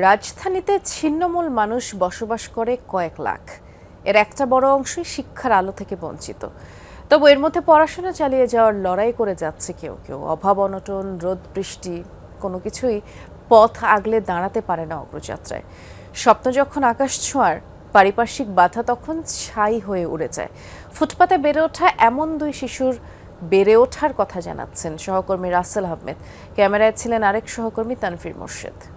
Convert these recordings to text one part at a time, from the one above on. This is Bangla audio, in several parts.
রাজধানীতে ছিন্নমূল মানুষ বসবাস করে কয়েক লাখ। এর একটা বড় অংশই শিক্ষার আলো থেকে বঞ্চিত। তবু এর মধ্যে পড়াশোনা চালিয়ে যাওয়ার লড়াই করে যাচ্ছে কেউ কেউ। অভাব, অনটন, রোদ, বৃষ্টি, কোনো কিছুই পথ আগলে দাঁড়াতে পারে না অগ্রযাত্রায়। স্বপ্ন যখন আকাশ ছোঁয়ার, পারিপার্শ্বিক বাধা তখন ছাই হয়ে উড়ে যায়। ফুটপাতে বেড়ে ওঠা এমন দুই শিশুর বেড়ে ওঠার কথা জানাচ্ছেন সহকর্মী রাসেল আহমেদ। ক্যামেরায় ছিলেন আরেক সহকর্মী তানফির মোর্শেদ।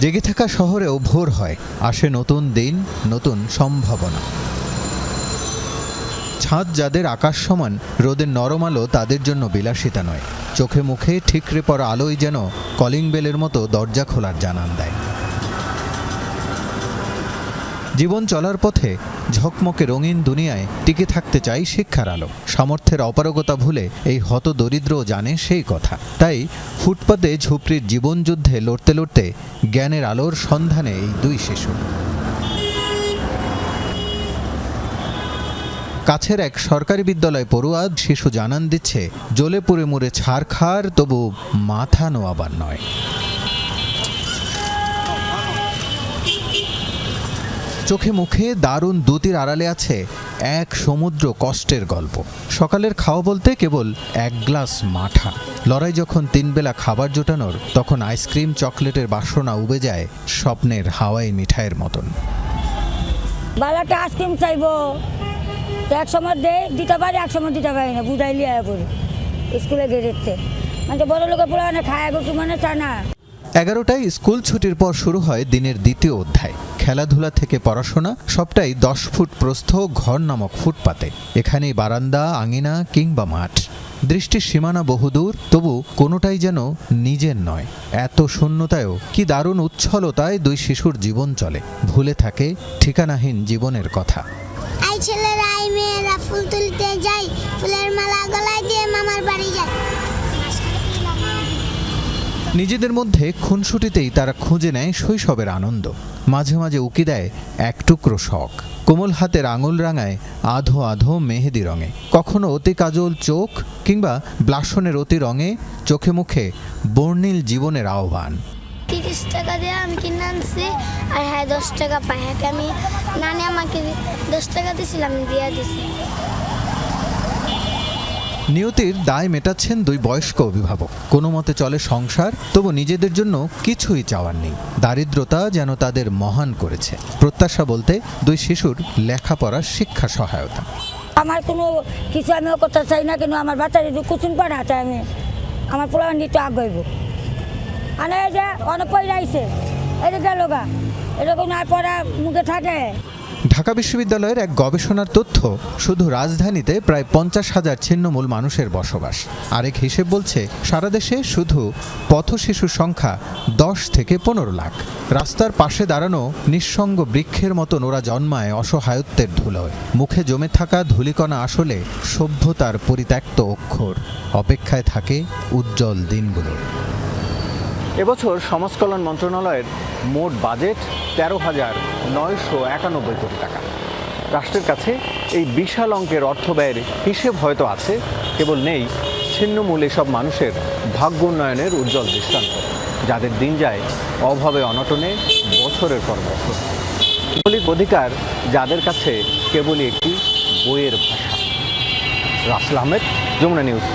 জেগে থাকা শহরেও ভোর হয়, আসে নতুন দিন, নতুন সম্ভাবনা। ছাদ যাদের আকাশ সমান, রোদের নরম আলো তাদের জন্য বিলাসিতা নয়। চোখে মুখে ঠিকরে পর আলোই যেন কলিং বেলের মতো দরজা খোলার জানান দেয়। জীবন চলার পথে ঝকমকে রঙিন দুনিয়ায় টিকে থাকতে চাই শিক্ষার আলো। সামর্থ্যের অপারগতা ভুলে এই হত দরিদ্র জানে সেই কথা। তাই ফুটপাতে ঝুপড়ির জীবনযুদ্ধে লড়তে লড়তে জ্ঞানের আলোর সন্ধানে এই দুই শিশু। কাছের এক সরকারি বিদ্যালয় পড়ুয়া শিশু জানান দিচ্ছে, জ্বলে পুড়ে মুড়ে ছাড়খার, তবু মাথা নোয়াবার নয়। চোখে মুখে দারুণ দুতির আড়ালে আছে এক সমুদ্র কষ্টের গল্প। সকালের খাওয়া বলতে কেবল এক গ্লাস মাঠা। লড়াই যখন তিনবেলা খাবার জোটানোর তখন আইসক্রিম চকলেটের বাসনা উবে যায় স্বপ্নের হাওয়াই মিঠাইয়ের মতন। বালাটা আইসক্রিম চাইব। তো এক সময় দে দিতে পারি এক সময় দিতে পারি না বুঝাইলি আয় পড়ি স্কুলে গেড়েতে মানে বড় না খায় মানে চায় না। এগারোটায় স্কুল ছুটির পর শুরু হয় দিনের দ্বিতীয় অধ্যায়। খেলাধুলা থেকে পড়াশোনা সবটাই দশ ফুট প্রস্থ ঘর নামক ফুটপাতে। এখানেই বারান্দা আঙিনা কিংবা মাঠ। দৃষ্টির সীমানা বহুদূর তবু কোনোটাই যেন নিজের নয়। এত শূন্যতায়ও কি দারুণ উচ্ছলতায় দুই শিশুর জীবন চলে। ভুলে থাকে ঠিকানাহীন জীবনের কথা। আই ছেলেরা আই মেয়েরা ফুল তুলতে যাই ফুলের মালা গলায় দিয়ে মামার বাড়ি যায় নিজেদের মধ্যে খুনসুটিতেই তারা খুঁজে নেয় শৈশবের আনন্দ। মাঝে মাঝে উকি দেয় এক টুকরো শখ। কোমল হাতের আঙুল রাঙায় আধো আধো মেহেদি রঙে। কখনো অতি কাজল চোখ কিংবা ব্লাসনের অতি রঙে চোখে মুখে বর্ণিল জীবনের আহ্বান। তিরিশ টাকা দিয়ে আমি কিনে আনছি আর হ্যাঁ দশ টাকা পাই হ্যাঁ আমি নানি আমাকে দশ টাকা দিয়েছিলাম দিয়ে দিছি। নিয়তির দায় মেটাচ্ছেন দুই বয়স্ক অভিভাবক। কোনো মতে চলে সংসার, তবু নিজেদের জন্য কিছুই চাওয়ার নেই। দারিদ্রতা যেন তাদের মহান করেছে। প্রত্যাশা বলতে দুই শিশুর লেখাপড়ার শিক্ষা সহায়তা। আমার কোনো কিছু আমিও করতে চাই না, কিন্তু আমার বাচ্চার একটু কুচুন পাঠাতে আমি, আমার পোলা নিতে আগাইব এই যে অনেক পয়সা আইছে এটা গেল গা। এটা কোনো আর পড়া মুখে থাকে? ঢাকা বিশ্ববিদ্যালয়ের এক গবেষণার তথ্য, শুধু রাজধানীতে প্রায় পঞ্চাশ হাজার ছিন্নমূল মানুষের বসবাস। আরেক হিসেব বলছে, সারা দেশে শুধু পথ শিশুর সংখ্যা দশ থেকে পনেরো লাখ। রাস্তার পাশে দাঁড়ানো নিঃসঙ্গ বৃক্ষের মতন ওরা জন্মায় অসহায়ত্বের ধুলোয়। মুখে জমে থাকা ধুলিকণা আসলে সভ্যতার পরিত্যক্ত অক্ষর। অপেক্ষায় থাকে উজ্জ্বল দিনগুলোর এবছর সমাজ কল্যাণ মন্ত্রণালয়ের মোট বাজেট তেরো হাজার নয়শো একানব্বই কোটি টাকা। রাষ্ট্রের কাছে এই বিশাল অঙ্কের অর্থ ব্যয়ের হিসেব হয়তো আছে, কেবল নেই ছিন্নমূল এসব মানুষের ভাগ্য উন্নয়নের উজ্জ্বল দৃষ্টান্ত, যাদের দিন যায় অভাবে অনটনে বছরের পর বছর। মৌলিক অধিকার যাদের কাছে কেবলই একটি বইয়ের ভাষা। রাসেল আহমেদ, যমুনা নিউজ।